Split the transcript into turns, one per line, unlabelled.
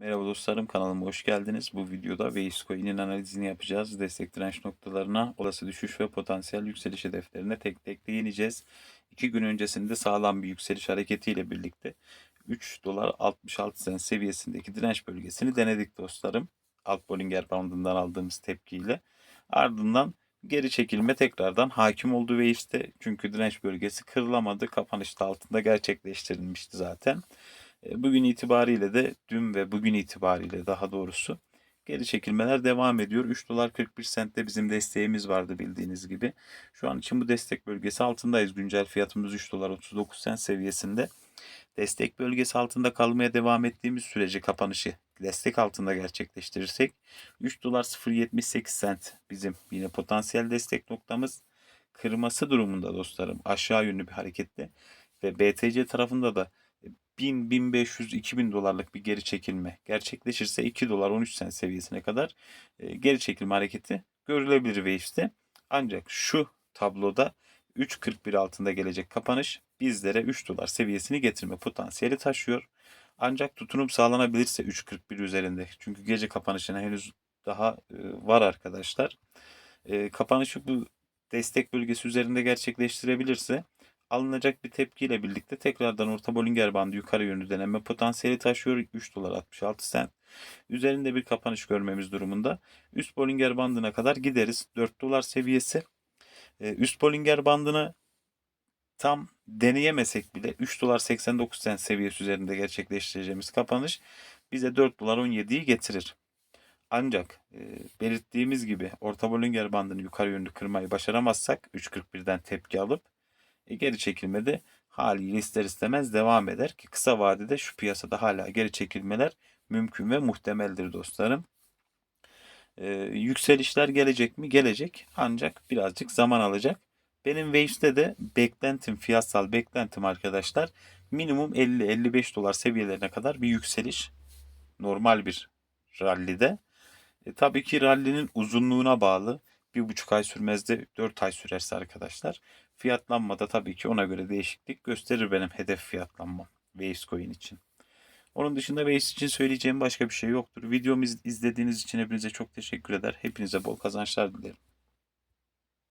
Merhaba dostlarım kanalıma hoş geldiniz. Bu videoda Coin'in analizini yapacağız. Destek direnç noktalarına, olası düşüş ve potansiyel yükseliş hedeflerine tek tek değineceğiz. İki gün öncesinde sağlam bir yükseliş hareketiyle birlikte 3 dolar 66 sen seviyesindeki direnç bölgesini denedik dostlarım. Alt Bollinger bandından aldığımız tepkiyle. Ardından geri çekilme tekrardan hakim oldu Waves'te. Çünkü direnç bölgesi kırılamadı. Kapanışta altında gerçekleştirilmişti zaten. Bugün itibariyle de dün ve bugün itibariyle daha doğrusu geri çekilmeler devam ediyor. 3 dolar 41 sentte bizim desteğimiz vardı bildiğiniz gibi. Şu an için bu destek bölgesi altındayız. Güncel fiyatımız 3 dolar 39 sent seviyesinde. Destek bölgesi altında kalmaya devam ettiğimiz sürece kapanışı destek altında gerçekleştirirsek 3 dolar 0.78 sent bizim yine potansiyel destek noktamız. Kırması durumunda dostlarım aşağı yönlü bir harekette ve BTC tarafında da 1000, 1500, 2000 dolarlık bir geri çekilme gerçekleşirse 2 dolar 13 sen seviyesine kadar e, geri çekilme hareketi görülebilir Waves'te. Ancak şu tabloda 3.41 altında gelecek kapanış bizlere 3 dolar seviyesini getirme potansiyeli taşıyor. Ancak tutunum sağlanabilirse 3.41 üzerinde. Çünkü gece kapanışına henüz daha e, var arkadaşlar. E, kapanışı bu destek bölgesi üzerinde gerçekleştirebilirse alınacak bir tepkiyle birlikte tekrardan orta Bollinger bandı yukarı yönlü deneme potansiyeli taşıyor. 3 dolar 66 sent. Üzerinde bir kapanış görmemiz durumunda üst Bollinger bandına kadar gideriz. 4 dolar seviyesi. Ee, Üst Bollinger bandını tam deneyemesek bile 3 dolar 89 sent seviyesi üzerinde gerçekleştireceğimiz kapanış bize 4 dolar 17'yi getirir. Ancak e, belirttiğimiz gibi orta Bollinger bandını yukarı yönlü kırmayı başaramazsak 3.41'den tepki alıp e, geri çekilmede haliyle ister istemez devam eder ki kısa vadede şu piyasada hala geri çekilmeler mümkün ve muhtemeldir dostlarım. Ee, yükselişler gelecek mi? Gelecek. Ancak birazcık zaman alacak. Benim Waves'te de beklentim, fiyatsal beklentim arkadaşlar minimum 50-55 dolar seviyelerine kadar bir yükseliş. Normal bir rallide. E, tabii ki rallinin uzunluğuna bağlı. Bir buçuk ay sürmez de 4 ay sürerse arkadaşlar. Fiyatlanmada tabii ki ona göre değişiklik gösterir benim hedef fiyatlanmam Waves Coin için. Onun dışında Waves için söyleyeceğim başka bir şey yoktur. Videomu iz- izlediğiniz için hepinize çok teşekkür eder. Hepinize bol kazançlar dilerim.